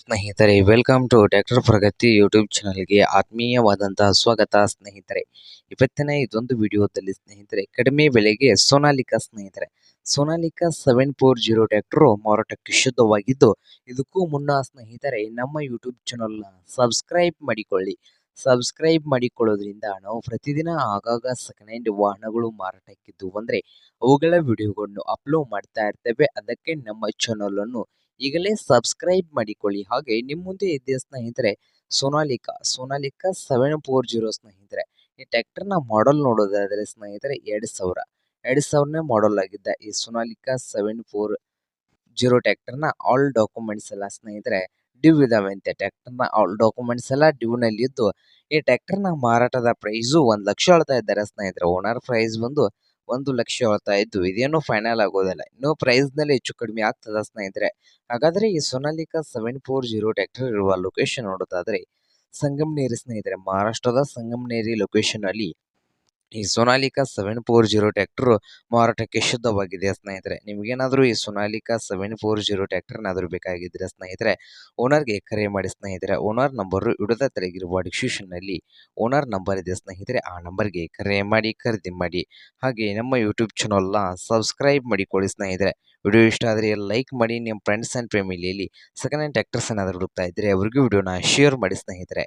ಸ್ನೇಹಿತರೆ, welcome to doctor Pragati YouTube ಚಾನಲ್ಗೆ ಆತ್ಮೀಯವಾದಂತಹ ಸ್ವಾಗತ ಸ್ನೇಹಿತರೆ. ಇವತ್ತಿನ ಇದೊಂದು ವಿಡಿಯೋದಲ್ಲಿ ಸ್ನೇಹಿತರೆ, ಕಡಿಮೆ ಬೆಲೆಗೆ ಸೋನಾಲಿಕಾ ಸ್ನೇಹಿತರೆ. Sonalika seven four zero tractor ಮಾರಾಟಕ್ಕೆ ಶುದ್ಧವಾಗಿದ್ದು, ಇದಕ್ಕೂ ಮುನ್ನ ಸ್ನೇಹಿತರೆ, ನಮ್ಮ ಯೂಟ್ಯೂಬ್ ಚಾನಲ್ನ ಸಬ್ಸ್ಕ್ರೈಬ್ ಮಾಡಿಕೊಳ್ಳಿ. ಸಬ್ಸ್ಕ್ರೈಬ್ ಮಾಡಿಕೊಳ್ಳೋದ್ರಿಂದ ನಾವು ಪ್ರತಿದಿನ ಆಗಾಗ ಸೆಕೆಂಡ್ ಹ್ಯಾಂಡ್ ವಾಹನಗಳು ಮಾರಾಟಕ್ಕಿದ್ದು ಅಂದರೆ ಅವುಗಳ ವಿಡಿಯೋಗಳನ್ನು ಅಪ್ಲೋಡ್ ಮಾಡ್ತಾ ಇರ್ತೇವೆ. ಅದಕ್ಕೆ ನಮ್ಮ ಚಾನಲನ್ನು ಈಗಲೇ ಸಬ್ಸ್ಕ್ರೈಬ್ ಮಾಡಿಕೊಳ್ಳಿ. ಹಾಗೆ ನಿಮ್ಮ ಮುಂದೆ ಇದ್ದ ಸ್ನೇಹಿತರೆ, Sonalika Sonalika seven four zero ಸ್ನೇಹಿತರೆ. ಈ ಟ್ಯಾಕ್ಟರ್ನ ಮಾಡಲ್ ನೋಡೋದಾದರೆ ಸ್ನೇಹಿತರೆ ಎರಡು ಸಾವಿರ. ಎರಡು ಸಾವಿರನೇ ಮಾಡಲ್ ಆಗಿದ್ದ ಈ ಸೋನಾಲಿಕಾ ಸೆವೆನ್ ಫೋರ್ ಜೀರೋ ಟ್ಯಾಕ್ಟರ್ನ ಆಲ್ ಡಾಕ್ಯುಮೆಂಟ್ಸ್ ಎಲ್ಲ ಸ್ನೇಹಿತರೆ ಡ್ಯೂ ಇದಾವೆ ಅಂತೆ. ಟ್ರ್ಯಾಕ್ಟರ್ನ ಆಲ್ ಡಾಕ್ಯುಮೆಂಟ್ಸ್ ಎಲ್ಲ ಡ್ಯೂನಲ್ಲಿ ಇದ್ದು, ಈ ಟ್ಯಾಕ್ಟರ್ನ ಮಾರಾಟದ ಪ್ರೈಸು ಒಂದು ಲಕ್ಷ ಹೇಳ್ತಾ ಇದ್ದಾರೆ ಸ್ನೇಹಿತರೆ. ಓನರ್ ಪ್ರೈಸ್ ಬಂದು ಒಂದು ಲಕ್ಷ ಹೇಳ್ತಾ ಇದ್ದು, ಇದೇನು ಫೈನಲ್ ಆಗೋದಿಲ್ಲ. ಇನ್ನೂ ಪ್ರೈಸ್ನಲ್ಲಿ ಹೆಚ್ಚು ಕಡಿಮೆ ಆಗ್ತದ ಸ್ನೇಹಿತರೆ. ಹಾಗಾದರೆ ಈ Sonalika seven four zero tractor ಇರುವ ಲೊಕೇಶನ್ ನೋಡೋದಾದ್ರೆ ಸಂಗಮನೇರಿ ಸ್ನೇಹಿತರೆ. ಮಹಾರಾಷ್ಟ್ರದ ಸಂಗಮನೇರಿ ಲೊಕೇಶನಲ್ಲಿ ಈ Sonalika seven four zero tractor ಮಾರಾಟಕ್ಕೆ ಶುದ್ಧವಾಗಿದೆ ಸ್ನೇಹಿತರೆ. ನಿಮಗೇನಾದರೂ ಈ ಸೋನಾಲಿಕಾ ಸೆವೆನ್ ಫೋರ್ ಜೀರೋ ಟ್ಯಾಕ್ಟರ್ನಾದರೂ ಬೇಕಾಗಿದ್ದರೆ ಸ್ನೇಹಿತರೆ ಓನರ್ಗೆ ಕರೆ ಮಾಡಿ ಸ್ನೇಹಿತರೆ ಓನರ್ ನಂಬರು ಇಡದ ತೆರೆಗಿರುವ ಡಿಸ್ಕ್ರಿಪ್ಷನ್ನಲ್ಲಿ ಓನರ್ ನಂಬರ್ ಇದೆ ಸ್ನೇಹಿತರೆ, ಆ ನಂಬರ್ಗೆ ಕರೆ ಮಾಡಿ, ಖರೀದಿ ಮಾಡಿ. ಹಾಗೆ ನಮ್ಮ ಯೂಟ್ಯೂಬ್ ಚಾನಲ್ನ ಸಬ್ಸ್ಕ್ರೈಬ್ ಮಾಡಿಕೊಳ್ಳಿ ಸ್ನೇಹಿತರೆ. ವಿಡಿಯೋ ಇಷ್ಟ ಆದರೆ ಲೈಕ್ ಮಾಡಿ ನಿಮ್ಮ ಫ್ರೆಂಡ್ಸ್ ಆ್ಯಂಡ್ ಫ್ಯಾಮಿಲಿಯಲ್ಲಿ ಸೆಕೆಂಡ್ ಹ್ಯಾಂಡ್ ಟ್ಯಾಕ್ಟರ್ಸ್ ಏನಾದರೂ ಹುಡುಕ್ತಾ ಇದ್ದರೆ ಅವ್ರಿಗೂ ವಿಡಿಯೋನ ಶೇರ್ ಮಾಡಿ ಸ್ನೇಹಿತರೆ.